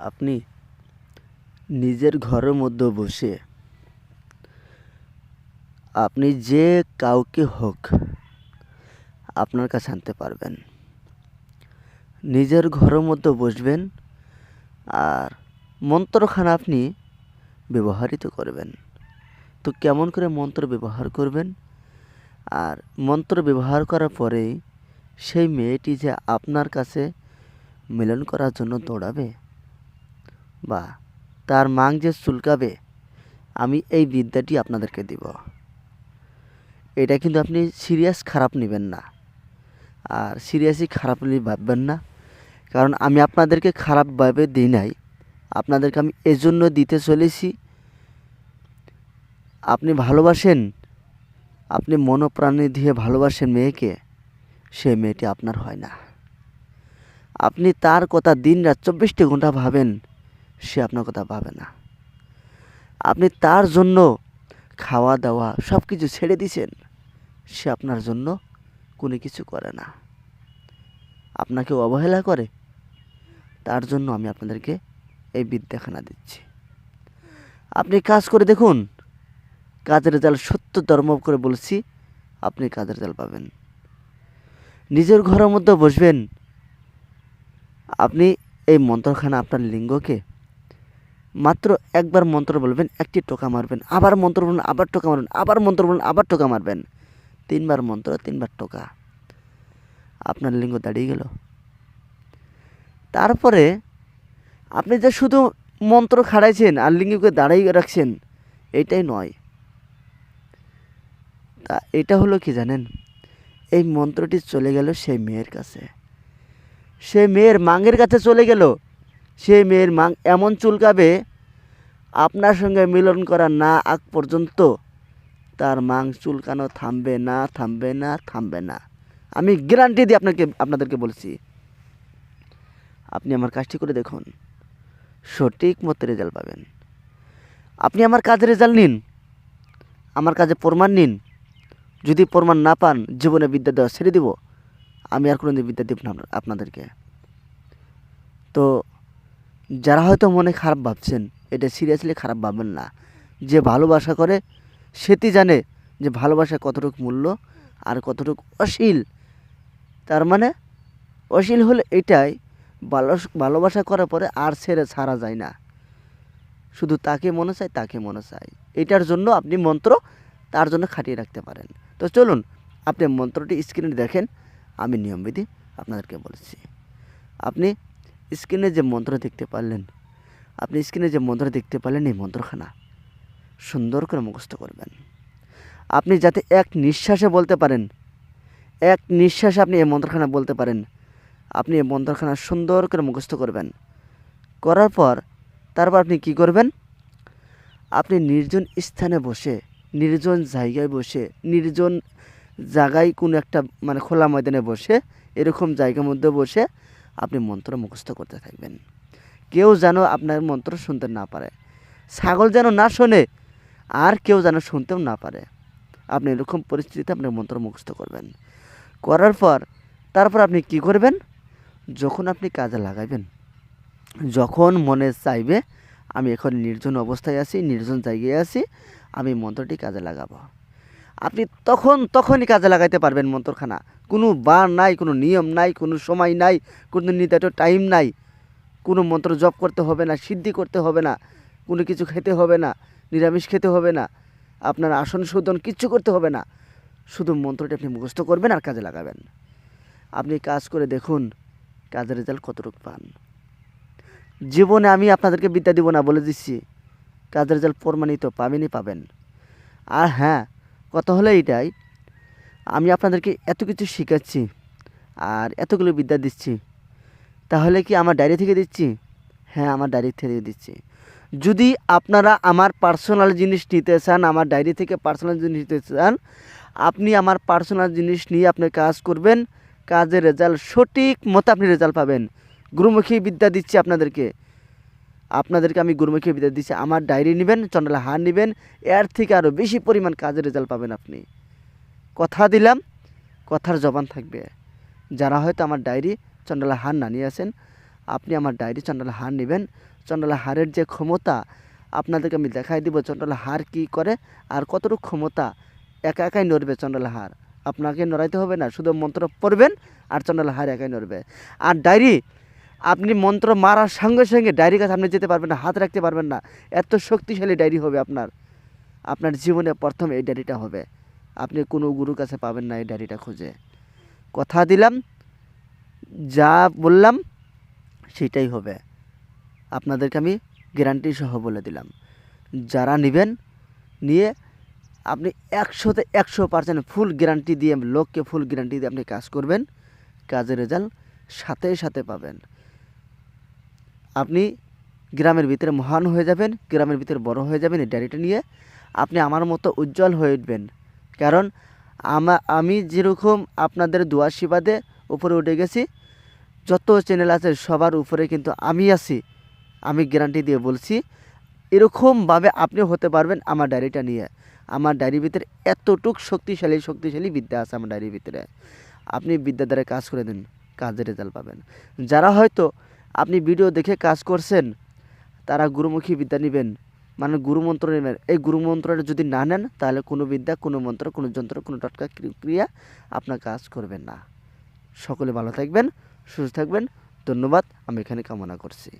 আপনি নিজের ঘরের মধ্যে বসে আপনি যে কাউকে হোক আপনার কাছে আনতে পারবেন। নিজের ঘরের মধ্যে বসবেন আর মন্ত্রখানা আপনি ব্যবহারিত করবেন। তো কেমন করে মন্ত্র ব্যবহার করবেন? আর মন্ত্র ব্যবহার করার পরেই সেই মেয়েটি যে আপনার কাছে মিলন করার জন্য দৌড়াবে বা তার মাং যে চুলকাবে, আমি এই বিদ্যাটি আপনাদেরকে দিব। এটা কিন্তু আপনি সিরিয়াস খারাপ নেবেন না। আর সিরিয়াসই খারাপ নিয়ে ভাববেন না। কারণ আমি আপনাদেরকে খারাপভাবে দিই নাই। আপনাদেরকে আমি এজন্য দিতে চলেছি। আপনি ভালোবাসেন, আপনি মনোপ্রাণী দিয়ে ভালোবাসেন মেয়েকে, সে মেয়েটি আপনার হয় না। আপনি তার কথা দিন রাত চব্বিশটি ঘণ্টা ভাবেন সে আপনার কথা ভাবে না। আপনি তার জন্য খাওয়া দাওয়া সব কিছু ছেড়ে দিছেন, সে আপনার জন্য কোনো কিছু করে না। আপনাকে অবহেলা করে, তার জন্য আমি আপনাদেরকে এই বিদ্যাখানা দিচ্ছি। আপনি কাজ করে দেখুন, কাজের জাল সত্য ধর্ম করে বলছি, আপনি কাজের জাল পাবেন। নিজের ঘরের মধ্যে বসবেন। আপনি এই মন্ত্রখানা আপনার লিঙ্গকে মাত্র একবার মন্ত্র বলবেন, একটি টোকা মারবেন, আবার মন্ত্র বলবেন আবার টোকা মারবেন, আবার মন্ত্র বলবেন আবার টোকা মারবেন। তিনবার মন্ত্র, তিনবার টোকা। আপনার লিঙ্গ দাঁড়িয়ে গেল। তারপরে আপনি যে শুধু মন্ত্র খাড়াইছেন আর লিঙ্গকে দাঁড়াই রাখছেন, এটাই নয়। তা এটা হলো কি জানেন? এই মন্ত্রটি চলে গেল সেই মেয়ের কাছে। সে মেয়ের মাঙের কাছে চলে গেল। সে মেয়ের মাং এমন চুলকাবে আপনার সঙ্গে মিলন করা না আগ পর্যন্ত তার মাং চুলকানো থামবে না থামবে না থামবে না। আমি গ্যারান্টি দিয়ে আপনাকে, আপনাদেরকে বলছি, আপনি আমার কাজটি করে দেখুন, সঠিক মতো রেজাল্ট পাবেন। আপনি আমার কাজে রেজাল্ট নিন, আমার কাজে প্রমাণ নিন। যদি প্রমাণ না পান, জীবনে বিদ্যা দেওয়া ছেড়ে দিব। আমি আর কোনো বিদ্যা দিব না আপনাদেরকে। তো, যারা হয়তো মনে খারাপ ভাবছেন এটা সিরিয়াসলি খারাপ ভাববেন না। যে ভালোবাসা করে সেটি জানে যে ভালোবাসা কতটুকু মূল্য আর কতটুকু অশীল তার মানে অশীল হলে এটাই ভালো ভালোবাসা করার পরে আর ছেড়ে ছাড়া যায় না। শুধু তাকে মনে চায়, তাকে মনে চায়। এটার জন্য আপনি মন্ত্র তার জন্য খাটিয়ে রাখতে পারেন। তো চলুন, আপনি মন্ত্রটি স্ক্রিনে দেখেন। আমি নিয়মবিধি আপনাদেরকে বলছি। আপনি স্ক্রিনে যে মন্ত্র দেখতে পারলেন আপনি স্ক্রিনে যে মন্ত্র দেখতে পারলেন এই মন্ত্রখানা সুন্দর করে মুখস্থ করবেন। আপনি যাতে এক নিঃশ্বাসে বলতে পারেন, এক নিঃশ্বাসে আপনি এই মন্ত্রখানা বলতে পারেন, আপনি এই মন্ত্রখানা সুন্দর করে মুখস্থ করবেন। করার পর তারপর আপনি কি করবেন? আপনি নির্জন স্থানে বসে, নির্জন জায়গায় বসে, নির্জন জায়গায় কোনো একটা মানে খোলা ময়দানে বসে, এরকম জায়গার মধ্যে বসে আপনি মন্ত্র মুখস্থ করতে থাকবেন। কেউ যেন আপনার মন্ত্র শুনতে না পারে। ছাগল যেন না শোনে, আর কেউ যেন শুনতেও না পারে। আপনি এরকম পরিস্থিতিতে আপনি মন্ত্র মুখস্থ করবেন। করার পর, তারপর আপনি কি করবেন? যখন আপনি কাজে লাগাবেন যখন মনে চাইবে, আমি এখন নির্জন অবস্থায় আছি, নির্জন জায়গায় আছি, আমি মন্ত্রটি কাজে লাগাবো। আপনি তখন, তখনই কাজে লাগাইতে পারবেন মন্ত্রখানা। কোনো বার নাই, কোনো নিয়ম নাই, কোনো সময় নাই, কোনো নির্ধারিত টাইম নাই। কোনো মন্ত্র জপ করতে হবে না, সিদ্ধি করতে হবে না, কোনো কিছু খেতে হবে না, নিরামিষ খেতে হবে না, আপনার আসন শোধন কিচ্ছু করতে হবে না, শুধু মন্ত্রটি আপনি মুখস্থ করবেন আর কাজে লাগাবেন। আপনি কাজ করে দেখুন কাজের রেজাল্ট কতটুকু পান। জীবনে আমি আপনাদেরকে বিদ্যা দিব না, বলে দিচ্ছি, কাজের রেজাল্ট প্রমাণিত, পাবেনই পাবেন। আর হ্যাঁ কথা হলো এটাই আমি আপনাদেরকে এত কিছু শেখাচ্ছি আর এতগুলো বিদ্যা দিচ্ছি তাহলে কি আমার ডায়েরি থেকে দিচ্ছি? হ্যাঁ আমার ডায়েরি থেকে দিচ্ছি। যদি আপনারা আমার পার্সোনাল জিনিস নিতে চান, আমার ডায়েরি থেকে পার্সোনাল জিনিস নিতে চান, আপনি আমার পার্সোনাল জিনিস নিয়ে আপনি কাজ করবেন। কাজের রেজাল্ট সঠিক মতো আপনি রেজাল্ট পাবেন। গুরুমুখী বিদ্যা দিচ্ছি আপনাদেরকে। আপনাদেরকে আমি গুরুমুখী বিদ্যা দিচ্ছি। আমার ডায়েরি নেবেন চন্ডালা হার নেবেন, এর থেকে আরও বেশি পরিমাণ কাজের রেজাল্ট পাবেন আপনি। কথা দিলাম, কথার জবান থাকবে। যারা হয়তো আমার ডায়েরি চন্ডালা হার না নিয়ে আসেন আপনি আমার ডায়েরি চন্ডাল হার নেবেন। চন্ডাল হারের যে ক্ষমতা, আপনাদেরকে আমি দেখাই দিব চন্ডাল হার কী করে আর কতটুকু ক্ষমতা একা একাই নড়বে চন্ডাল হার। আপনাকে নড়াইতে হবে না, শুধু মন্ত্র পড়বেন আর চন্ডাল হার একাই নড়বে। আর ডায়েরি, আপনি মন্ত্র মারার সঙ্গে সঙ্গে ডায়েরি কাছে আপনি যেতে পারবেন না, হাত রাখতে পারবেন না। এত শক্তিশালী ডায়েরি হবে আপনার। আপনার জীবনে প্রথম এই ডায়েরিটা হবে। আপনি কোনো গুরুর কাছে পাবেন না এই ডায়েরিটা খুঁজে। কথা দিলাম যা বললাম, সেটাই হবে। আপনাদেরকে আমি গ্যারান্টি সহ বলে দিলাম। যারা নেবেন, নিয়ে আপনি একশোতে একশো পার্সেন্ট ফুল গ্যারান্টি দিয়ে, লোককে ফুল গ্যারান্টি দিয়ে আপনি কাজ করবেন। কাজের রেজাল্ট সাথে সাথে পাবেন। আপনি গ্রামের ভিতরে মহান হয়ে যাবেন, গ্রামের ভিতরে বড় হয়ে যাবেন, এই ডায়েরিটা নিয়ে আপনি আমার মতো উজ্জ্বল হয়ে উঠবেন। কারণ আমা যেরকম আপনাদের দোয়া আশীর্বাদে উপরে উঠে গেছি। যত চ্যানেল আছে সবার উপরে কিন্তু আমি আছি। আমি গ্যারান্টি দিয়ে বলছি, এরকমভাবে আপনি হতে পারবেন আমার ডায়েরিটা নিয়ে। আমার ডায়েরির ভিতরে এতটুক শক্তিশালী শক্তিশালী বিদ্যা আছে আমার ডায়েরির ভিতরে। আপনি বিদ্যা দ্বারা কাজ করে দিন, কাজের রেজাল্ট পাবেন। যারা হয়তো আপনি ভিডিও দেখে কাজ করছেন, তারা গুরুমুখী বিদ্যা নেবেন। মানে গুরুমন্ত্র নেবেন। এই গুরুমন্ত্রটা যদি না নেন, তাহলে কোনো বিদ্যা, কোনো মন্ত্র, কোনো যন্ত্র, কোনো টটকা ক্রি- ক্রিয়া আপনার কাজ করবেন না। সকলে ভালো থাকবেন সুস্থ থাকবেন। ধন্যবাদ আমি এখানে কামনা করছি।